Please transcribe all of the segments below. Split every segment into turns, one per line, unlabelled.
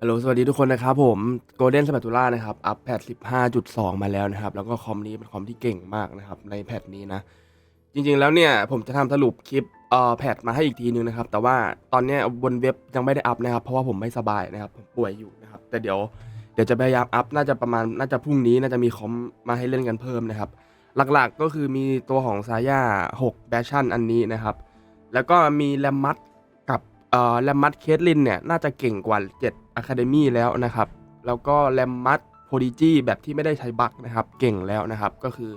ฮัลโหลสวัสดีทุกคนนะครับผม Golden Spatula นะครับ อัพแพท15.2 มาแล้วนะครับ แล้วก็คอมนี้เป็นคอมที่เก่งมากนะครับในแพทนี้นะ จริงๆแล้วเนี่ยผมจะทำสรุปคลิปเอ่อแพทมาให้อีกทีนึงนะครับ แต่ว่าตอนเนี้ยบนเว็บยังไม่ได้อัพนะครับ เพราะว่าผมไม่สบายนะครับผมป่วยอยู่นะครับ แต่เดี๋ยวเดี๋ยวจะพยายามอัพน่าจะประมาณน่าจะพรุ่งนี้น่าจะมีคอมมาให้เล่นกันเพิ่มนะครับ หลักๆก็คือมีตัวของซาย่า6แบชั่นอันนี้นะครับ แล้วก็มีแรมมัด เอ่อแรมมัดเคสลินเนี่ยน่าจะเก่งกว่า7 Academy แล้วนะครับ แล้วก็แรมมัดโพดิจีแบบที่ไม่ได้ใช้บักนะครับ เก่งแล้วนะครับ ก็คือ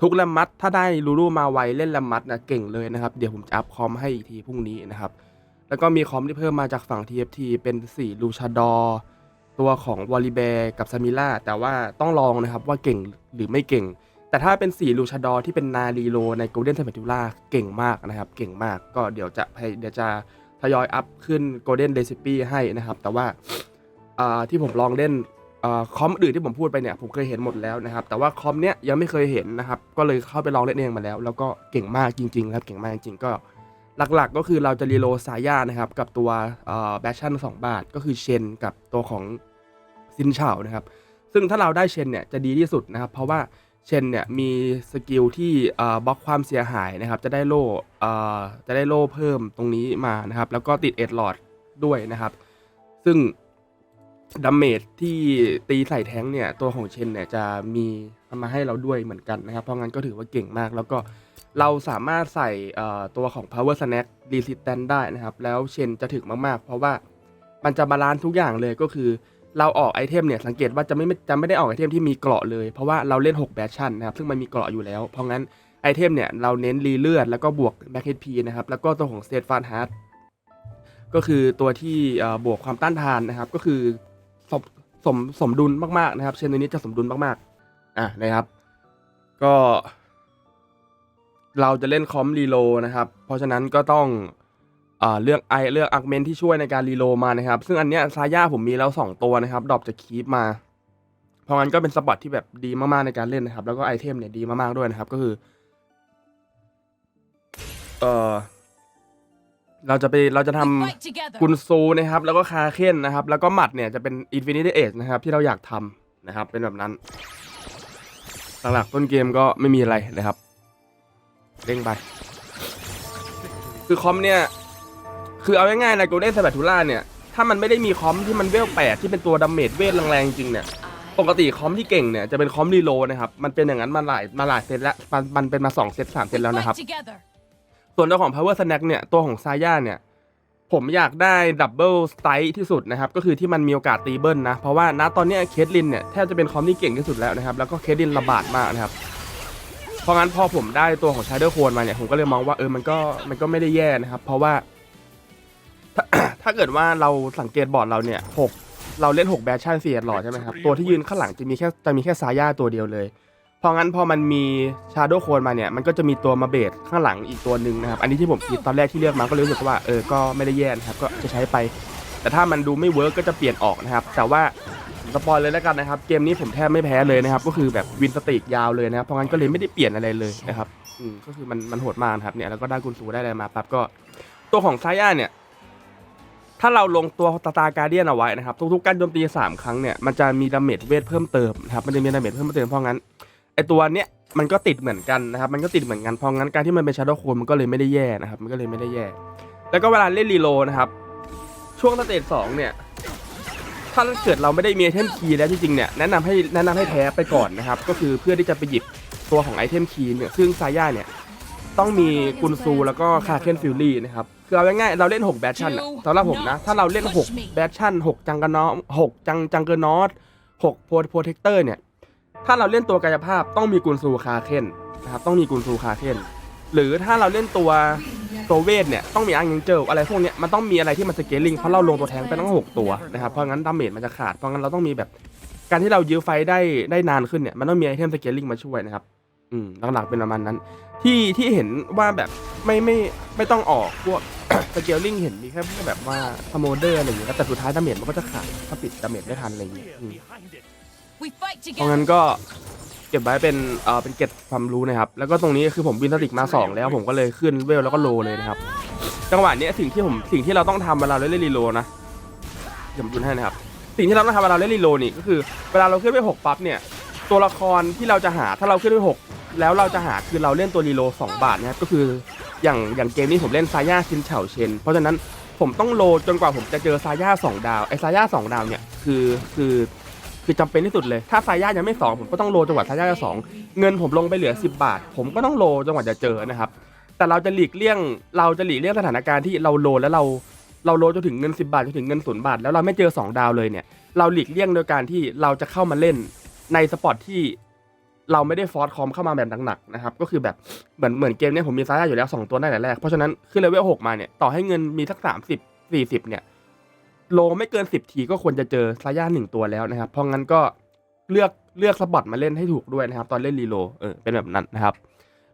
ทุกแรมมัดถ้าได้ลูลูมาไวเล่นแรมมัดนะเก่งเลยนะครับ เดี๋ยวผมจะอัพคอมให้อีกทีพรุ่งนี้นะครับ แล้วก็มีคอมที่เพิ่มมาจากฝั่ง TFT เป็น4ลูชาดอตัวของวอลลีเบกับซามิล่าแต่ว่าต้องลองนะครับว่าเก่งหรือไม่เก่ง แต่ถ้าเป็น4ลูชาดอที่เป็นนารีโลใน Golden s p a t u l a เก่งมากนะครับ เก่งมากก็เดี๋ยวจะเดี๋ยวจะ ทยอยอัพขึ้น Golden Recipe ให้นะครับ แต่ว่าที่ผมลองเล่นอคอมอื่นที่ผมพูดไปเนี่ยผมเคยเห็นหมดแล้วนะครับ แต่ว่าคอมเนี้ยยังไม่เคยเห็นนะครับ ก็เลยเข้าไปลองเล่นเองมาแล้ว แล้วก็เก่งมากจริง ๆ ครับ เก่งมากจริงก็หลักๆ ก็คือเราจะรีโลสายยานะครับ กับตัวแบชชั่น2บาท ก็คือเชนกับตัวของซินเฉานะครับ ซึ่งถ้าเราได้เชนเนี่ยจะดีที่สุดนะครับ เพราะว่า เชนเนี่ยมีสกิลที่บล็อกความเสียหายนะครับจะได้โล่จะได้โล่เพิ่มตรงนี้มานะครับแล้วก็ติดเอ็ดหลอดด้วยนะครับ ซึ่งดัมเมจที่ตีใส่แท้งเนี่ยตัวของเชนเนี่ยจะมีมาให้เราด้วยเหมือนกันนะครับ เพราะงั้นก็ถือว่าเก่งมาก แล้วก็เราสามารถใส่ตัวของ power snack resistance ได้นะครับ แล้วเชนจะถึงมากๆ เพราะว่ามันจะบาลานซ์ทุกอย่างเลยก็คือ เราออกไอเทมเนี่ยสังเกตว่าจะไม่จะไม่ได้ออกไอเทมที่มีเกราะเลยเพราะว่าเราเล่น 6 แบชชั่นนะครับซึ่งมันมีเกราะอยู่แล้ว เพราะงั้นไอเทมเนี่ยเราเน้นรีเลือดแล้วก็บวกแบ็คเฮดพีนะครับแล้วก็ตัวของสเตฟานฮาร์ดก็คือตัวที่บวกความต้านทานนะครับ ก็คือสมสมสมดุลมากๆนะครับ เชนตัวนี้จะสมดุลมากๆอะนะครับ ก็ เราจะเล่นคอมรีโลนะครับ เพราะฉะนั้นก็ต้อง เอ่อเลือกไอเลือกอาร์กเมนที่ช่วยในการรีโลมานะครับ ซึ่งอันเนี้ยซาย่าผมมีแล้ว 2 ตัวนะครับ ดรอปจะคีปมา เพราะงั้นก็เป็นสปอตที่แบบดีมากๆในการเล่นนะครับ แล้วก็ไอเทมเนี่ยดีมากๆด้วยนะครับ ก็คือ เออเราจะไปเราจะทำกุนซูนะครับ แล้วก็คาเคนนะครับ แล้วก็หมัดเนี่ยจะเป็น Infinity Edge นะครับ ที่เราอยากทำนะครับ เป็นแบบนั้น หลักๆต้นเกมก็ไม่มีอะไรนะครับเร่งไป คือคอมเนี่ย คือเอาง่ายๆใน Golden s p a t u l a เนี่ย ถ้ามันไม่ได้มีคอมที่มันเวลแปดที่เป็นตัวดาเมจเวทแรงๆจริงเนี่ย ปกติคอมที่เก่งเนี่ยจะเป็นคอมรีโลนะครับ มันเป็นอย่างนั้นมาหลายมาหลายเซตแล้ว มันมันเป็นมาสองเซตสามเซตแล้วนะครับ ส่วนตัวของ power snack เนี่ย ตัวของซาย่าเนี่ย ผมอยากได้ดับเบิลสไตล์ที่สุดนะครับ ก็คือที่มันมีโอกาสตีเบิลนะ เพราะว่าณตอนนี้เคสลินเนี่ยแทบจะเป็นคอมที่เก่งที่สุดแล้วนะครับ แล้วก็เคสลินระบาดมากนะครับเพราะงั้นพอผมได้ตัวของชาร์เดอร์โคนมาเนี่ยผมก็เลยมองว่าเออมันก็มันก็ไม่ได้แย่นะครับ เพราะว่า ถ้าถ้าเกิดว่าเราสังเกตบอร์ดเราเนี่ยหกเราเล่นหกแบชชั่นเสียหลอดใช่ไหมครับ ตัวที่ยืนข้างหลังจะมีแค่จะมีแค่ซาย่าตัวเดียวเลย เพราะงั้นพอมันมีชาโด w โคนมาเนี่ย มันก็จะมีตัวมาเบสข้างหลังอีกตัวหนึ่งนะครับ อันนี้ที่ผมคิดตอนแรกที่เลือกมาก็เลยรู้สึกว่าเออ ก็ไม่ได้แย่นะครับ ก็จะใช้ไป แต่ถ้ามันดูไม่เวิร์กก็จะเปลี่ยนออกนะครับ แต่ว่าสปอยเลยแล้วกันนะครับ เกมนี้ผมแทบไม่แพ้เลยนะครับ ก็คือแบบวินสติกยาวเลยนะครับ เพราะงั้นก็เลยไม่ได้เปลี่ยนอะไรเลยนะครับ อืม ก็คือมันมันโหดมากนะครับเนี่ย แล้วก็ได้กุนซูได้อะไรมาปั๊บก็ ตัวของไซย่าเนี่ย ถ้าเราลงตัวตาตาการเดียนเอาไว้นะครับทุกๆการโจมตีสามครั้งเนี่ยมันจะมีดาเมจเวทเพิ่มเติมนะครับมันจะมีดาเมจเพิ่มเติมเพราะงั้นไอตัวเนี้ยมันก็ติดเหมือนกันนะครับมันก็ติดเหมือนกันเพราะงั้นการที่มันเป็นชาร์โดโคนมันก็เลยไม่ได้แย่นะครับมันก็เลยไม่ได้แย่ แล้วก็เวลาเล่นรีโลนะครับช่วงสเตจสองเนี่ยถ้าเกิดเราไม่ได้มีไอเทมคีย์แล้วจริงๆเนี่ยแนะนำให้แนะนำให้แพ้ไปก่อนนะครับก็คือเพื่อที่จะไปหยิบตัวของไอเทมคีย์เนี่ยซึ่งซาย่าเนี่ยต้องมีกุนซูแล้วก็คาเคนฟิลลี่นะครับ คือเอาง่ายๆเราเล่น6แบชชั่นอะสำหรับผมนะ ถ้าเราเล่น6แบชชั่น6จังกันนอ6จังจังเกอร์นอต6โพโพเทคเตอร์เนี่ย ถ้าเราเล่นตัวกายภาพต้องมีกุนซูคาเคนนะครับต้องมีกุนซูคาเคนหรือถ้าเราเล่นตัวตัวเวทเนี่ยต้องมีอังยิงเจลอะไรพวกเนี้ยมันต้องมีอะไรที่มันสเกลลิงเพราะเราลงตัวแทงไปตั้ง 6 ตัวนะครับเพราะงั้นดาเมจมันจะขาดเพราะงั้นเราต้องมีแบบการที่เรายื้อไฟได้ได้นานขึ้นเนี่ยมันต้องมีไอเทมสเกลลิงมาช่วยนะครับ อืมหลักๆเป็นประมาณนั้น ที่ที่เห็นว่าแบบไม่ไม่ไม่ต้องออกพวก สเกลลิงเห็นมีแค่พวกแบบว่าสโมเดอร์อะไรอย่างเงี้ยแต่สุดท้ายดาเมจมันก็จะขาดถ้าปิดดาเมจไม่ทันอะไรอย่างเงี้ยอืม
We fight
เพราะงั้น
together.
ก็เก็บไว้เป็นเอ่อเป็นเก็บความรู้นะครับ แล้วก็ตรงนี้คือผมวินสติกมา 2 แล้วผมก็เลยขึ้นเวลแล้วก็โลเลยนะครับ จังหวะเนี้ยสิ่งที่ผมสิ่งที่เราต้องทำเวลาเราเล่นรีโลนะเดี๋ยวผมจุนให้นะครับ สิ่งที่เราต้องทำเวลาเราเล่นรีโลนี่ก็คือ เวลาเราขึ้นไปหกปั๊บเนี่ยตัวละครที่เราจะหาถ้าเราขึ้นไปหก แล้วเราจะหาคือเราเล่นตัวรีโลสองบาทนะครับก็คืออย่างอย่างเกมนี้ผมเล่นซาย่าชินเฉาเชน เพราะฉะนั้นผมต้องโลจนกว่าผมจะเจอซาย่าสองดาวไอ้ซาย่าสองดาวเนี่ยคือคือคือจำเป็นที่สุดเลย ถ้าซาย่ายังไม่สองผมก็ต้องโลจนกว่าซาย่าจะสองเงินผมลงไปเหลือ 10 บาท ผมก็ต้องโลจนกว่าจะเจอนะครับแต่เราจะหลีกเลี่ยงเราจะหลีกเลี่ยงสถานการณ์ที่เราโลแล้วเราเราโลจนถึงเงิน 10 บาทจนถึงเงินศูนย์บาท แล้วเราไม่เจอ 2 ดาวเลยเนี่ยเราหลีกเลี่ยงโดยการที่เราจะเข้ามาเล่นในสปอตที่ เราไม่ได้ฟอร์สคอมเข้ามาแบบหนักๆนะครับ ก็คือแบบเหมือนเหมือนเกมเนี้ยผมมีซาร่าอยู่แล้ว 2 ตัวตั้แต่แรก เพราะฉะนั้นขึ้นเลเวล6มาเนี่ยต่อให้เงินมีสัก30 40เนี่ยโลไม่เกิน10ทีก็ควรจะเจอซาย่าหนึ่งตัวแล้วนะครับ เพราะงั้นก็เลือกเลือกสปอตมาเล่นให้ถูกด้วยนะครับ ตอนเล่นรีโลเออเป็นแบบนั้นนะครับ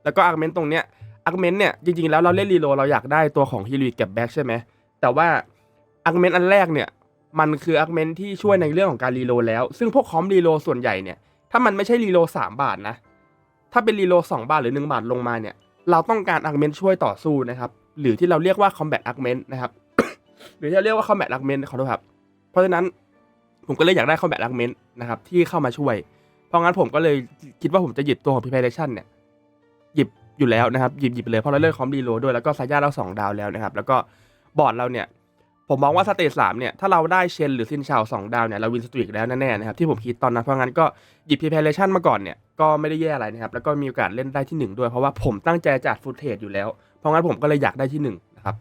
แล้วก็อาร์เมนตรงเนี้ยอาร์เมนเนี่ยจริงๆแล้วเราเล่นรีโลเราอยากได้ตัวของฮิลิกับแบ็กใช่ไหมแต่ว่าอาร์เมนอันแรกเนี่ยมันคืออาร์เมนที่ช่วยในเรื่องของการรีโลแล้ว ซึ่งพวกคอมรีโลส่วนใหญ่เนี่ย ถ้ามันไม่ใช่รีโลสามบาทนะ ถ้าเป็นรีโลสองบาทหรือหนึ่งบาทลงมาเนี่ย เราต้องการอาร์เมนช่วยต่อสู้นะครับ หรือที่เราเรียกว่าคอมแบทอาร์เมนนะครับ หรือที่เราเรียกว่าคอมแบทอาร์เมนขอโทษครับ เพราะฉะนั้นผมก็เลยอยากได้คอมแบทอาร์เมนนะครับที่เข้ามาช่วย เพราะงั้นผมก็เลยคิดว่าผมจะหยิบตัวของ preparation เนี่ย หยิบอยู่แล้วนะครับ หยิบหยิบไปเลยเพราะเราเลือกคอมดีโลด้วยแล้วก็ซาย่าเราสองดาวแล้วนะครับ แล้วก็บอร์ดเราเนี่ย ผมมองว่าสเตจสามเนี่ย ถ้าเราได้เชนหรือซินชาวสองดาวเนี่ย เราวินสตรีกแล้วแน่ๆนะครับ ที่ผมคิดตอนนั้นเพราะงั้นก็หยิบ preparation มาก่อนเนี่ย ก็ไม่ได้แย่อะไรนะครับ แล้วก็มีโอกาสเล่นได้ที่หนึ่งด้วย เพราะว่าผมตั้งใจจัดฟุตเทจอยู่แล้ว เพราะงั้นผมก็เลยอยากได้ที่หนึ่งนะครับ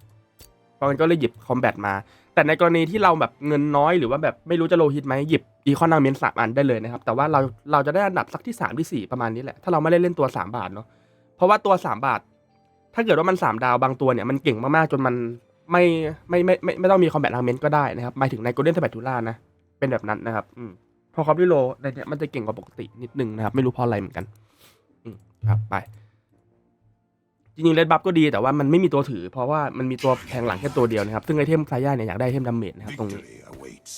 เพราะงั้นก็เลยหยิบคอมแบทมา แต่ในกรณีที่เราแบบเงินน้อยหรือว่าแบบไม่รู้จะโลฮิตไหมหยิบอีคอนนาเมนสามอันได้เลยนะครับแต่ว่าเราเราจะได้อันดับสักที่สามที่สี่ประมาณนี้แหละถ้าเราไม่ได้เล่นตัวสามบาทเนาะเพราะว่าตัวสามบาท ถ้าเกิดว่ามันสามดาวบางตัวเนี่ยมันเก่งมากๆจนมัน ไม่ไม่ไม่ไม่ไม่ต้องมีคอมแบทอาร์เมนก็ได้นะครับหมายถึงในโกลเด้นสเปตูล่านะ เป็นแบบนั้นนะครับ อืมพอคอมพิโลในเนี้ยมันจะเก่งกว่าปกตินิดนึงนะครับ ไม่รู้เพราะอะไรเหมือนกัน อืมครับไป จริงๆเลดบัฟก็ดีแต่ว่ามันไม่มีตัวถือ เพราะว่ามันมีตัวแทงหลังแค่ตัวเดียวนะครับ ซึ่งไอเทมไซย่าเนี่ยอยากได้ไอเทมดาเมจนะครับตรงนี้
Victory awaits.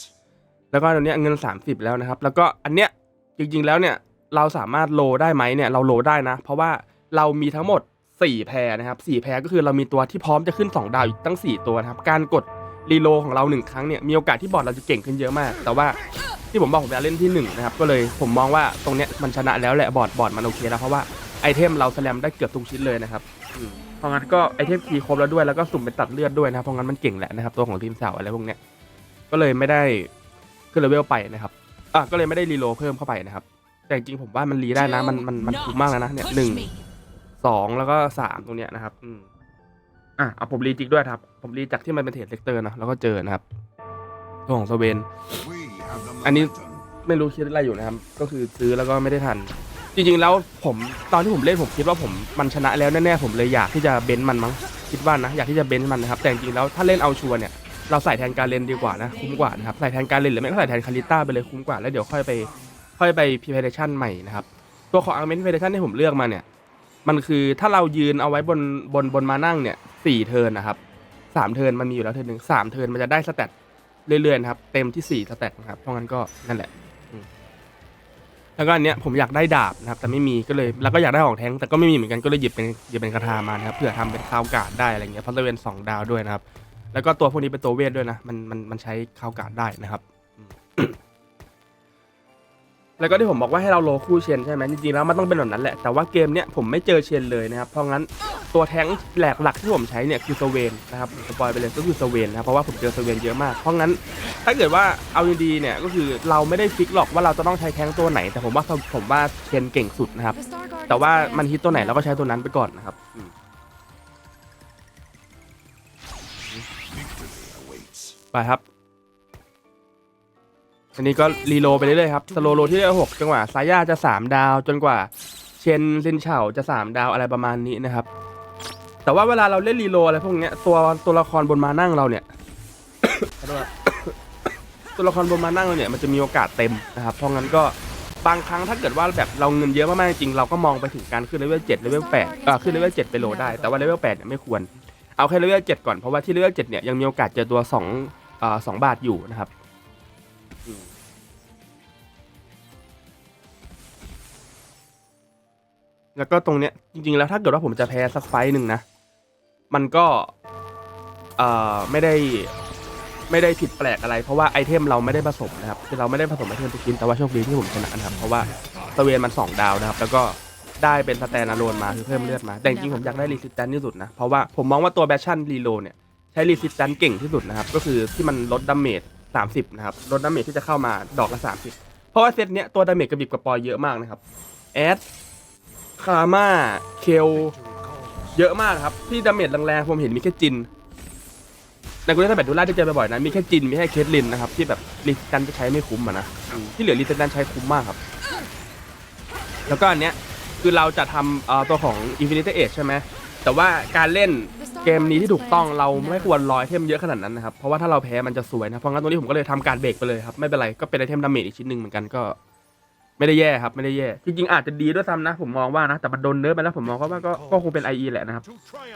แล้วก็ตอนเนี้ยเงิน 30 แล้วนะครับ แล้วก็อันเนี้ยจริง ๆ แล้วเนี่ยเราสามารถโลได้ไหมเนี่ยเราโลได้นะ เพราะว่าเรามีทั้งหมด 4 แพรนะครับ4แพรก็คือเรามีตัวที่พร้อมจะขึ้น 2 ดาวอีกตั้ง 4 ตัวนะครับ การกดรีโลของเรา 1 ครั้งเนี่ยมีโอกาสที่บอร์ดเราจะเก่งขึ้นเยอะมาก แต่ว่าที่ผมบอกผมจะเล่นที่1นะครับก็เลยผมมองว่าตรงเนี้ยมันชนะแล้วแหละบอร์ดบอร์ดมันโอเคแล้วเพราะว่าไอเทมเราแสลมได้เกือบทุกชิ้นเลยนะครับเพราะงั้นก็ไอเทมคีครบแล้วด้วยแล้วก็สุ่มเป็นตัดเลือดด้วยนะครับเพราะงั้นมันเก่งแหละนะครับตัวของทีมสาวอะไรพวกเนี้ยก็เลยไม่ได้ขึ้นเลเวลไปนะครับอะก็เลยไม่ได้รีโลเพิ่มเข้าไปนะครับแต่จริงผมว่ามันรีได้นะมันมันมันคุ้มมากแล้วนะเนี่ยหนึ่ง สองแล้วก็สามตรงเนี้ยนะครับอืมอะเอาผมรีจริงด้วยครับ ผมรีจากที่มันเป็นเทรดเซกเตอร์นะแล้วก็เจอนะครับตัวของสเวน
We have the
I need-
momentum.
ไม่รู้คิดอะไรอยู่นะครับ ก็คือซื้อแล้วก็ไม่ได้ทัน จริงๆแล้วผมตอนที่ผมเล่นผมคิดว่าผมมันชนะแล้วแน่ๆผมเลยอยากที่จะเบนมันมั้งคิดว่านะอยากที่จะเบนมันนะครับ แต่จริงๆแล้วถ้าเล่นเอาชัวร์เนี่ยเราใส่แทนการเล่นดีกว่านะคุ้มกว่านะครับใส่แทนการเล่นหรือไม่ก็ใส่แทนคาริต้าไปเลยคุ้มกว่าแล้วเดี๋ยวค่อยไปค่อยไปพิเพเดชันใหม่นะครับตัวของอาร์เมนพิเพเดชันที่ผมเลือกมาเนี่ย มันคือถ้าเรายืนเอาไว้บนบนบนมานั่งเนี่ยสี่เทิร์นนะครับสามเทิร์นมันมีอยู่แล้วเทิร์นหนึ่งสามเทิร์นมันจะได้สเตตเรื่อยๆนะครับเต็มที่สี่สเตตนะครับเพราะงั้นก็นั่นแหละแล้วก็อันเนี้ยผมอยากได้ดาบนะครับ แต่ไม่มีก็เลยแล้วก็อยากได้ของแท้งแต่ก็ไม่มีเหมือนกันก็เลยหยิบเป็นหยิบเป็นกระทามานะครับเผื่อทำเป็นคาวการ์ดได้อะไรเงี้ยเพราะจะเป็นสองดาวด้วยนะครับ แล้วก็ตัวพวกนี้เป็นตัวเวทด้วยนะมันมันมันใช้คาวการ์ดได้นะครับ แล้วก็ที่ผมบอกว่าให้เราโลคู่เชนใช่ไหมจริงๆแล้วมันต้องเป็นแบบนั้นแหละแต่ว่าเกมเนี้ยผมไม่เจอเชนเลยนะครับเพราะงั้นตัวแท้งแหลกหลักที่ผมใช้เนี่ยคือสเวนนะครับสปอยไปเลยก็คือสเวนนะครับเพราะว่าผมเจอสเวนเยอะมากเพราะงั้นถ้าเกิดว่าเอาดีๆเนี่ยก็คือเราไม่ได้ฟิกหรอกว่าเราจะต้องใช้แท้งตัวไหน แต่ผมว่าผมว่าเชนเก่งสุดนะครับแต่ว่ามันฮิตตัวไหนเราก็ใช้ตัวนั้นไปก่อนนะครับไปครับ อันนี้ก็รีโลไปเรื่อยๆครับ สโลโลที่ได้หกจังหวะซาย่าจะสามดาวจนกว่า เชนซินเฉาจะสามดาวอะไรประมาณนี้นะครับ แต่ว่าเวลาเราเล่นรีโลอะไรพวกเนี้ยตัวตัวละครบนมานั่งเราเนี่ย ตัวละครบนมานั่งเราเนี่ยมันจะมีโอกาสเต็มนะครับ เพราะงั้นก็บางครั้งถ้าเกิดว่าแบบเราเงินเยอะมากๆจริงเราก็มองไปถึงการขึ้นเลเวลเจ็ดเลเวลแปดอ่าขึ้นเลเวลเจ็ดไปโลได้แต่ว่าเลเวลแปดเนี่ยไม่ควรเอาแค่เลเวลเจ็ดก่อนเพราะว่าที่เลเวลเจ็ดเนี่ยยังมีโอกาสเจอตัวสองอ่าสองบาทอยู่นะครับ แล้วก็ตรงเนี้ยจริง ๆ แล้วถ้าเกิดว่าผมจะแพ้สักไฟหนึ่งนะ มันก็เอ่อไม่ได้ไม่ได้ผิดแปลกอะไร เพราะว่าไอเทมเราไม่ได้ผสมนะครับคือเราไม่ได้ผสมไอเทมทุกชิ้นแต่ว่าโชคดีที่ผมชนะนะครับ เพราะว่าสเวนมัน 2 ดาวนะครับ แล้วก็ได้เป็นสแตนอะโลนมาคือเพิ่มเลือดมา แต่จริงๆผมอยากได้รีสิสแตนที่สุดนะ เพราะว่าผมมองว่าตัวแบชชั่นรีโลเนี่ยใช้รีสิสแตนเก่งที่สุดนะครับ ก็คือที่มันลดดาเมจ30 นะครับ ลดดาเมจที่จะเข้ามาดอกละ 30 เพราะว่าเซตเนี้ยตัวดาเมจกระบิบกระปอยเยอะมากนะครับแอด คาม่าเคลเยอะมากครับ ที่ดาเมจแรงๆผมเห็นมีแค่จินในกูเล่นแบบดูล่าที่เจอบ่อยๆนะมีแค่จินมีแค่เคทลินนะครับที่แบบรีสแตนจะใช้ไม่คุ้มอะนะที่เหลือรีสแตนใช้คุ้มมากครับ แล้วก็อันเนี้ยคือเราจะทำตัวของ Infinity Age ใช่ไหมแต่ว่าการเล่นเกมนี้ที่ถูกต้องเราไม่ควรรอไอเทมเยอะขนาดนั้นนะครับ เพราะว่าถ้าเราแพ้มันจะสวยนะ เพราะงั้นตรงนี้ผมก็เลยทำการเบรกไปเลยครับ ไม่เป็นไรก็เป็นไอเทมดาเมจอีกชิ้นหนึ่งเหมือนกันก็ ไม่ได้แย่ครับไม่ได้แย่ จริงๆอาจจะดีด้วยซ้ำนะ ผมมองว่านะ แต่มันโดนเนิร์ฟไปแล้วผมมองว่าก็ก็คงเป็น IE แหละนะครับ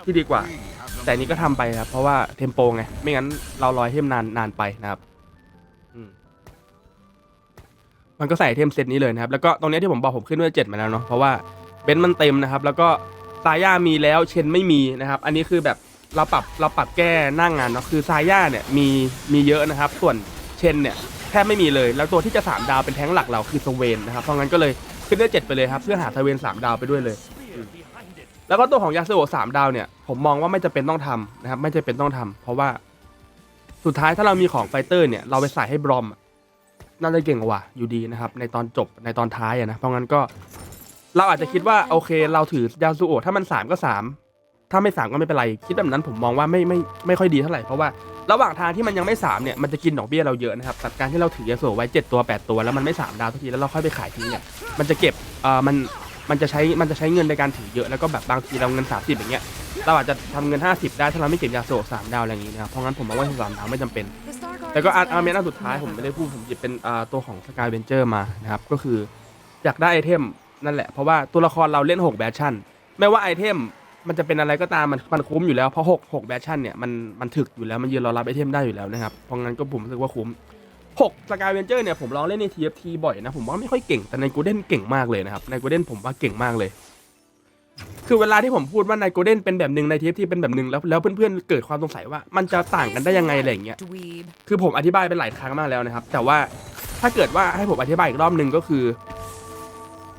ที่ดีกว่า แต่นี้ก็ทำไปครับ เพราะว่าเทมโปไง ไม่งั้นเรารอไอเทมนานนานไปนะครับมันก็ใส่เทมเซตนี้เลยนะครับ แล้วก็ตรงนี้ที่ผมบอกผมขึ้นด้วยเจ็ดมาแล้วเนาะเพราะว่าเบนซ์มันเต็มนะครับ แล้วก็ซาย่ามีแล้วเชนไม่มีนะครับ อันนี้คือแบบเราปรับเราปรับแก้หน้างงานเนาะคือซาย่าเนี่ยมีมีเยอะนะครับ ส่วนเชนเนี่ย แทบไม่มีเลย แล้วตัวที่จะสามดาวเป็นแท้งหลักเราคือสเวนนะครับเพราะงั้นก็เลยขึ้นด้วยเจ็ดไปเลยครับ เพื่อหาสเวนสามดาวไปด้วยเลย แล้วก็ตัวของยาสโอสามดาวเนี่ย ผมมองว่าไม่จะเป็นต้องทำนะครับ ไม่จะเป็นต้องทำเพราะว่าสุดท้ายถ้าเรามีของไฟเตอร์เนี่ยเราไปใส่ให้บรอมน่าจะเก่งกว่าอยู่ดีนะครับ ในตอนจบในตอนท้ายอะนะเพราะงั้นก็ เราอาจจะคิดว่าโอเค เราถือยาสุโอถ้ามันสามก็สาม ถ้าไม่สามก็ไม่เป็นไร คิดแบบนั้นผมมองว่าไม่ไม่ไม่ค่อยดีเท่าไหร่เพราะว่าระหว่างทางที่มันยังไม่สามเนี่ยมันจะกินดอกเบี้ยเราเยอะนะครับแต่การที่เราถือยาสุโอะไว้เจ็ดตัวแปดตัวแล้วมันไม่สามดาวทุกทีแล้วเราค่อยไปขายทิ้งเนี่ยมันจะเก็บเอ่อมันมันจะใช้มันจะใช้เงินในการถือเยอะแล้วก็แบบบางทีเราเงิน 30 อย่างเงี้ยเราอาจจะทำเงิน 50 ได้ถ้าเราไม่เก็บยาโซสามดาวอะไรอย่างงี้นะครับเพราะงั้นผมมองว่าสามดาวไม่จำเป็น แต่ก็อาร์เมนอันสุดท้ายผมไม่ได้พูดผมหยิบเป็นอ่าตัวของสกายเวนเจอร์มานะครับก็คืออยากได้ไอเทมนั่นแหละเพราะว่าตัวละครเราเล่น 6 แบชั่นไม่ว่าไอเทม มันจะเป็นอะไรก็ตามมันมันคุ้มอยู่แล้วเพราะ6 6แบชชั่นเนี่ยมันมันถึกอยู่แล้วมันยืนรอรับไอเทมได้อยู่แล้วนะครับเพราะงั้นก็ผมรู้สึกว่าคุ้ม6สกายเวนเจอร์เนี่ยผมลองเล่นใน TFT บ่อยนะ ผมว่าไม่ค่อยเก่งแต่ในกูเด้นเก่งมากเลยนะครับในกูเด้นผมว่าเก่งมากเลย คือเวลาที่ผมพูดว่าในกูเด้นเป็นแบบหนึ่งใน TFT เป็นแบบหนึ่งแล้วแล้วเพื่อนๆเกิดความสงสัยว่ามันจะต่างกันได้ยังไงอะไรอย่างเงี้ยคือผมอธิบายไปหลายครั้งมากแล้วนะครับ แต่ว่าถ้าเกิดว่าให้ผมอธิบายอีกรอบหนึ่งก็คือ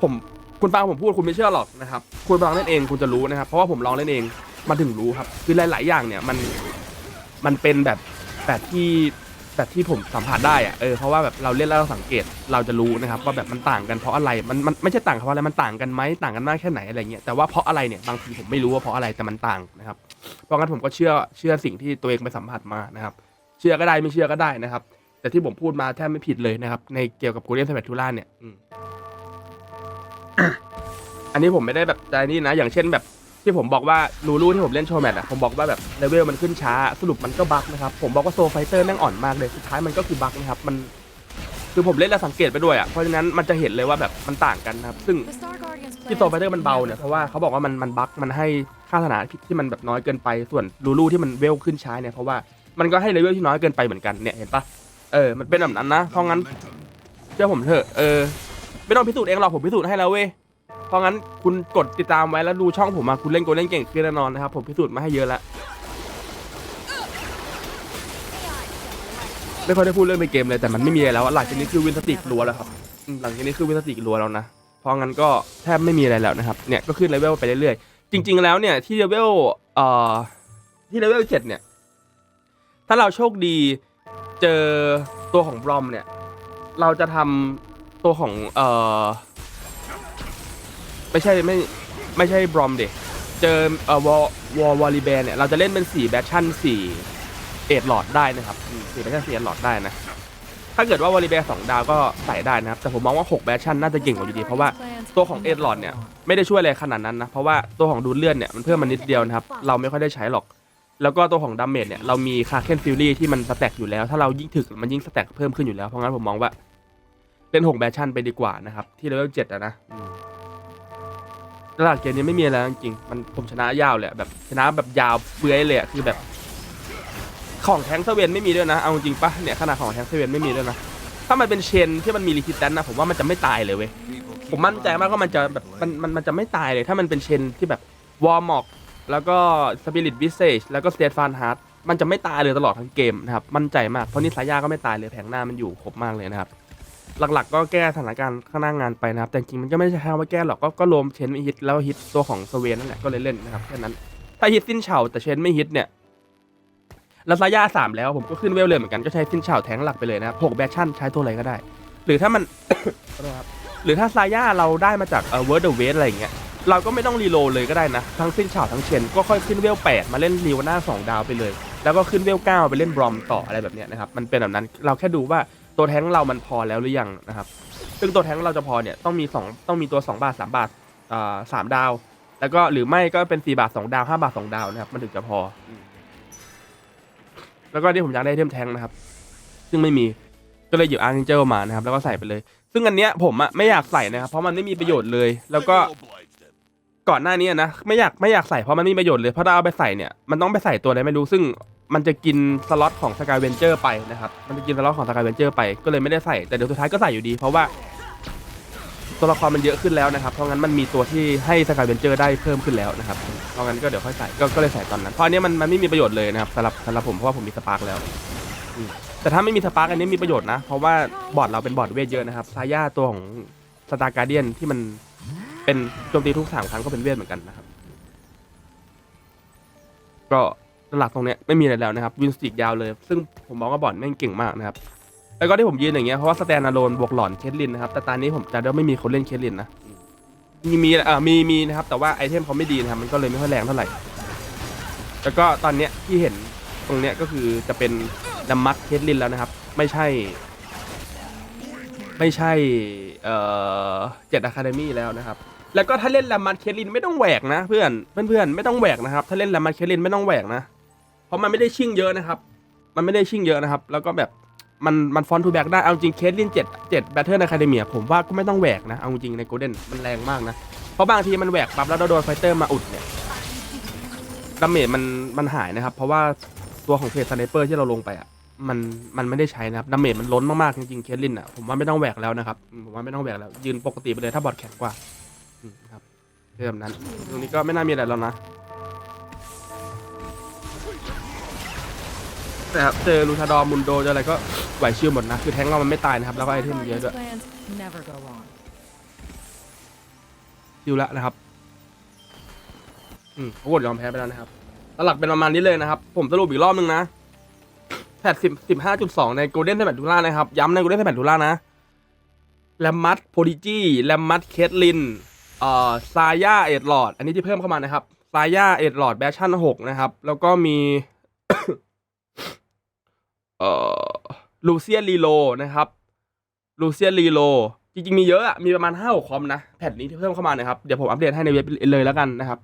ผม คุณฟังผมพูดคุณไม่เชื่อหรอกนะครับคุณลองเล่นเองคุณจะรู้นะครับ เพราะว่าผมลองเล่นเองมาถึงรู้ครับ คือหลาย ๆ อย่างเนี่ยมันมันเป็นแบบแบบที่แบบที่ผมสัมผัสได้อะเออเพราะว่าแบบเราเล่นแล้วเราสังเกตเราจะรู้นะครับว่าแบบมันต่างกันเพราะอะไรมันมันไม่ใช่ต่างเพราะอะไรมันต่างกันไหมต่างกันมากแค่ไหนอะไรเงี้ยแต่ว่าเพราะอะไรเนี่ยบางทีผมไม่รู้ว่าเพราะอะไรแต่มันต่างนะครับ เพราะงั้นผมก็เชื่อเชื่อสิ่งที่ตัวเองไปสัมผัสมานะครับ เชื่อก็ได้ไม่เชื่อก็ได้นะครับ แต่ที่ผมพูดมาแทบไม่ผิดเลยนะครับในเกี่ยวกับกูเรียนสเปทูล่าเนี่ย อันนี้ผมไม่ได้แบบใจนี่นะ อย่างเช่นแบบที่ผมบอกว่าลูลูที่ผมเล่นโชว์แมตอะผมบอกว่าแบบเลเวลมันขึ้นช้าสรุปมันก็บั๊กนะครับผมบอกว่าโซไฟเตอร์แม่งอ่อนมากเลยสุดท้ายมันก็คือบั๊กนะครับมันคือผมเล่นแล้วสังเกตไปด้วยอะเพราะฉะนั้นมันจะเห็นเลยว่าแบบมันต่างกันนะครับ ซึ่งที่โซไฟเตอร์มันเบาเนี่ยเพราะว่าเขาบอกว่ามันมันบั๊กมันให้ค่าสถานะที่มันแบบน้อยเกินไปส่วนลูลูที่มันเวลขึ้นช้าเนี่ยเพราะว่ามันก็ให้เลเวลที่น้อยเกินไปเหมือนกันเนี่ยเห็นปะเออมันเป็นแบบนั้นนะเพราะงั้นเชื่อผมเถอะเออ ไม่ต้องพิสูจน์เองหรอกผมพิสูจน์ให้แล้วเว้ยเพราะงั้นคุณกดติดตามไว้แล้วดูช่องผมมาคุณเล่นโกเล่นเก่งขึ้นแน่นอนนะครับผมพิสูจน์มาให้เยอะแล้วไม่ค่อยได้พูดเรื่องในเกมเลยแต่มันไม่มีอะไรแล้วอะหลังจากนี้คือวินสติกรัวแล้วครับอืมหลังจากนี้คือวินสติกรัวแล้วนะเพราะงั้นก็แทบไม่มีอะไรแล้วนะครับเนี่ยก็ขึ้นเลเวลไปเรื่อยๆจริง ๆ แล้วเนี่ยที่เลเวลเอ่อที่เลเวลเจ็ดเนี่ย ถ้าเราโชคดีเจอตัวของบรอมเนี่ย เราจะทำ ตัวของเอ่อไม่ใช่ไม่ไม่ใช่บรอมเด็เจอเอ่อวอวอวอลีแบนเนี่ยเราจะเล่นเป็นสี่แบทชั่นสี่เอ็ดหลอดได้นะครับสี่แบทชั่นสี่เอ็ดหลอดได้นะถ้าเกิดว่าวอลีแบร์สองดาวก็ใส่ได้นะครับแต่ผมมองว่า6แบชชั่นน่าจะเก่งกว่าอยู่ดีเพราะว่าตัวของเอ็ดหลอดเนี่ยไม่ได้ช่วยอะไรขนาดนั้นนะเพราะว่าตัวของดูดเลือดเนี่ยมันเพิ่มมานิดเดียวนะครับเราไม่ค่อยได้ใช้หรอกแล้วก็ตัวของดาเมจเนี่ยเรามีคาเคนฟิลลี่ที่มันสแต็กอยู่แล้ว ถ้าเรายิ่งถึกมันยิ่งสแต็กเพิ่มขึ้นอยู่แล้ว เพราะงั้นผมมองว่า เล่น6แบชชั่นไปดีกว่านะครับ ที่เลเวลเจ็ดอะนะตลาดเกมนี้ไม่มีอะไรจริงมันผมชนะยาวเลยแบบชนะแบบยาวเฟื้อยเลยคือแบบ ของแทงเซเว่นไม่มีด้วยนะ เอาจริงปะเนี่ยขนาดของแทงเซเว่นไม่มีด้วยนะ ถ้ามันเป็นเชนที่มันมีรีคิตันนะผมว่ามันจะไม่ตายเลยเว้ยผมมั่นใจมากว่ามันจะแบบมันมันมันจะไม่ตายเลย ถ้ามันเป็นเชนที่แบบวอร์มอกแล้วก็สปิริตวิเซจแล้วก็สเตทฟานฮาร์ดมันจะไม่ตายเลยตลอดทั้งเกมนะครับมั่นใจมากเพราะนี่สายยาก็ไม่ตายเลยแผงหน้ามันอยู่ครบมากเลยนะครับ หลักๆ ก็แก้สถานการณ์ข้างหน้างานไปนะครับ แต่จริงมันก็ไม่ใช่แค่ว่าแก้หรอกก็ก็รวมเชนไม่ฮิตแล้วฮิตตัวของสเวนนั่นแหละก็เลยเล่นนะครับแค่นั้นถ้าฮิตสิ้นเฉาแต่เชนไม่ฮิตเนี่ยล้วสายยาสามแล้วผมก็ขึ้นเวลเลยเหมือนกันก็ใช้สิ้นเฉาแทงหลักไปเลยนะครับหกแบชชั่นใช้ตัวอะไรก็ได้ หรือถ้ามันหรือถ้าซาย่าเราได้มาจากเออเวิร์ดเดอะเวสอะไรอย่างเงี้ยเราก็ไม่ต้องรีโลเลยก็ได้นะ ทั้งสิ้นฉาทั้งเชนก็ค่อยขึ้นเวล8มาเล่นรีวาน่า2ดาวไปเลย แล้วก็ขึ้นเวล9ไปเล่นบรอมต่ออะไรแบบเนี้ยนะครับมันเป็นแบบนั้นเราแค่ดูว่า ตัวแท้งเรามันพอแล้วหรือยังนะครับ ซึ่งตัวแท้งเราจะพอเนี่ยต้องมี2ต้องมีตัว 2 บาท 3 บาทอ่าสามดาว แล้วก็หรือไม่ก็เป็น 4 บาท 2 ดาว 5 บาท 2 ดาวนะครับ มันถึงจะพอ แล้วก็ที่ผมอยากได้เทมแท้งนะครับ ซึ่งไม่มีก็เลยหยิบอาร์เจลมานะครับ แล้วก็ใส่ไปเลย ซึ่งอันเนี้ยผมอะไม่อยากใส่นะครับ เพราะมันไม่มีประโยชน์เลย แล้วก็ก่อนหน้านี้นะไม่อยากไม่อยากใส่เพราะมันไม่มีประโยชน์เลยเพราะถ้าเอาไปใส่เนี่ยมันต้องไปใส่ตัวอะไรไม่รู้ซึ่ง มันจะกินสล็อตของสกายเวนเจอร์ไปนะครับ มันจะกินสล็อตของสกายเวนเจอร์ไป ก็เลยไม่ได้ใส่ แต่เดี๋ยวสุดท้ายก็ใส่อยู่ดี เพราะว่าตัวละครมันเยอะขึ้นแล้วนะครับ เพราะงั้นมันมีตัวที่ให้สกายเวนเจอร์ได้เพิ่มขึ้นแล้วนะครับ เพราะงั้นก็เดี๋ยวค่อยใส่ ก็ก็เลยใส่ตอนนั้น เพราะอันนี้มันมันไม่มีประโยชน์เลยนะครับสำหรับสำหรับผมเพราะว่าผมมีสปาร์กแล้ว แต่ถ้าไม่มีสปาร์กอันนี้มีประโยชน์นะ เพราะว่าบอร์ดเราเป็นบอร์ดเวทเยอะนะครับซาย่าตัวของสตาร์การเดียนที่มันเป็นโจมตีทุกสามครั้งก็เป็นเวทเหมือนกันนะครับ ก็ หลักตรงเนี้ยไม่มีอะไรแล้วนะครับวินสติกยาวเลย ซึ่งผมมองว่าบอลแม่งเก่งมากนะครับแล้วก็ที่ผมยืนอย่างเงี้ยเพราะว่าสแตนอะโลนบวกหลอนเคทลินนะครับแต่ตอนนี้ผมจะได้ไม่มีคนเล่นเคทลินนะมีมีเอ่อมีมีนะครับแต่ว่าไอเทมเขาไม่ดีนะครับมันก็เลยไม่ค่อยแรงเท่าไหร่แล้วก็ตอนเนี้ยที่เห็นตรงเนี้ยก็คือจะเป็นดัมมักเคทลินแล้วนะครับ ไม่ใช่ ไม่ใช่เอ่อเจ็ดอะคาเดมี่แล้วนะครับแล้วก็ถ้าเล่นแรมมัดเคทลินไม่ต้องแหวกนะเพื่อนเพื่อนๆไม่ต้องแหวกนะครับถ้าเล่นแรมมัดเคทลินไม่ต้องแหวกนะ เพราะมันไม่ได้ชิ่งเยอะนะครับ มันไม่ได้ชิ่งเยอะนะครับ แล้วก็แบบมันมันฟอนทูแบ็กได้ เอาจริงเคสลินเจ็ดเจ็ดแบทเทิลอะคาเดเมียผมว่าก็ไม่ต้องแหวกนะ เอาจริงในโกลเด้นมันแรงมากนะ เพราะบางทีมันแหวกปั๊บแล้วเราโดนไฟเตอร์มาอุดเนี่ยดาเมจมันมันหายนะครับ เพราะว่าตัวของเพจสไนเปอร์ที่เราลงไปอะมันมันไม่ได้ใช้นะครับดาเมจมันล้นมากๆจริงๆเคสลินอะผมว่าไม่ต้องแหวกแล้วนะครับผมว่าไม่ต้องแหวกแล้วยืนปกติไปเลยถ้าบอดแข็งกว่าครับแบบนั้นตรงนี้ก็ไม่น่ามีอะไรแล้วนะ นะครับเจอลูทาดอร์มุนโดเจออะไรก็ไหวชิวหมดนะคือแทงเรามันไม่ตายนะครับแล้วก็ไอเทมมันเยอะด้วย
Never go wrong.
ชิวละนะครับ อืมเขากดยอมแพ้ไปแล้วนะครับหลักเป็นประมาณนี้เลยนะครับ ผมสรุปอีกรอบนึงนะแพทสิบสิบห้าจุดสองในโกลเด้นเซแบทูล่านะครับ ย้ำในโกลเด้นเซแบทูล่านะแลมมัดโพดิจี้แลมมัดเคทลินเอ่อซาย่าเอ็ดลอดอันนี้ที่เพิ่มเข้ามานะครับซาย่าเอ็ดลอดแบชชั่นหกนะครับ แล้วก็มี เอ่อลูเซียนรีโลนะครับลูเซียนรีโลจริงๆมีเยอะอะมีประมาณห้าคอมนะแผ่นนี้ที่เพิ่มเข้ามานะครับเดี๋ยวผมอัปเดตให้ในเว็บเลยแล้วกันนะครับ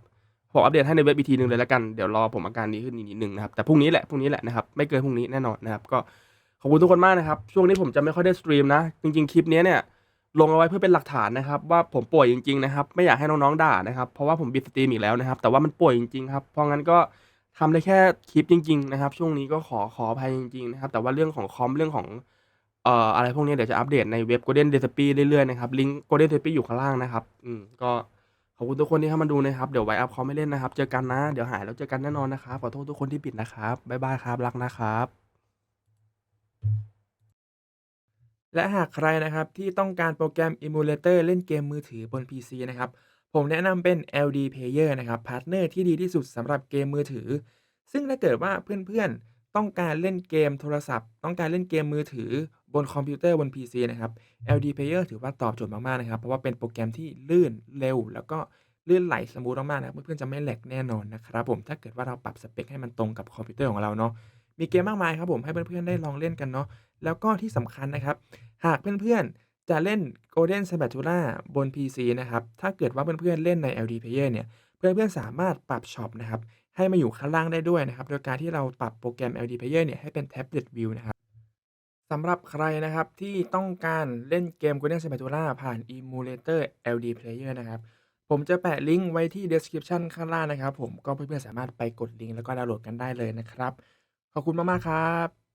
ผมอัปเดตให้ในเว็บอีกทีหนึ่งเลยแล้วกันเดี๋ยวรอผมอาการดีขึ้นนิดนึงนะครับแต่พรุ่งนี้แหละพรุ่งนี้แหละนะครับไม่เกินพรุ่งนี้แน่นอนนะครับก็ขอบคุณทุกคนมากนะครับช่วงนี้ผมจะไม่ค่อยได้สตรีมนะจริงๆคลิปนี้เนี่ยลงเอาไว้เพื่อเป็นหลักฐานนะครับว่าผมป่วยจริงๆนะครับไม่อยากให้น้องๆด่านะครับเพราะว่าผมบิดสตรีมอีกแล้วนะครับแต่ว่ามันป่วยจริงๆครับเพราะงั้นก็ ทำได้แค่คลิปจริง ๆ นะครับ ช่วงนี้ก็ขอขออภัยจริง ๆ นะครับ แต่ว่าเรื่องของคอมเรื่องของเอ่ออะไรพวกนี้เดี๋ยวจะอัปเดตในเว็บ Golden Recipe เรื่อยๆนะครับลิงก์ Golden Recipe อยู่ข้างล่างนะครับอืมก็ขอบคุณทุกคนที่เข้ามาดูนะครับเดี๋ยวไว้อัพคอมไม่เล่นนะครับ เจอกันนะ เดี๋ยวหายแล้วเจอกันแน่นอนนะครับขอโทษทุกคนที่ปิดนะครับบ๊ายบายครับรักนะครับ
และหากใครนะครับที่ต้องการโปรแกรม Emulator เล่นเกมมือถือบน PC นะครับ ผมแนะนำเป็น LD Player นะครับพาร์ทเนอร์ที่ดีที่สุดสำหรับเกมมือถือ ซึ่งถ้าเกิดว่าเพื่อนๆ ต้องการเล่นเกมโทรศัพท์ ต้องการเล่นเกมมือถือบนคอมพิวเตอร์บน PC นะครับ LD Player ถือว่าตอบโจทย์มากๆนะครับ เพราะว่าเป็นโปรแกรมที่ลื่นเร็ว แล้วก็ลื่นไหลสมูทมากๆนะเพื่อนๆจะไม่แหลกแน่นอนนะครับผมถ้าเกิดว่าเราปรับสเปคให้มันตรงกับคอมพิวเตอร์ของเราเนาะมีเกมมากมายครับผมให้เพื่อนๆได้ลองเล่นกันเนาะแล้วก็ที่สำคัญนะครับ หากเพื่อนๆ จะเล่น Golden Spatula บน PC นะครับ ถ้าเกิดว่าเพื่อนๆเล่นใน LD Player เนี่ย เพื่อนๆสามารถปรับช็อปนะครับ ให้มาอยู่ข้างล่างได้ด้วยนะครับ โดยการที่เราปรับโปรแกรม LD Player เนี่ยให้เป็น Tablet View นะครับสำหรับใครนะครับที่ต้องการเล่นเกม Golden Spatula ผ่าน Emulator LD Player นะครับ ผมจะแปะลิงก์ไว้ที่ description ข้างล่างนะครับ ผมก็เพื่อนๆสามารถไปกดลิงก์แล้วก็ดาวน์โหลดกันได้เลยนะครับ ขอบคุณมากๆครับ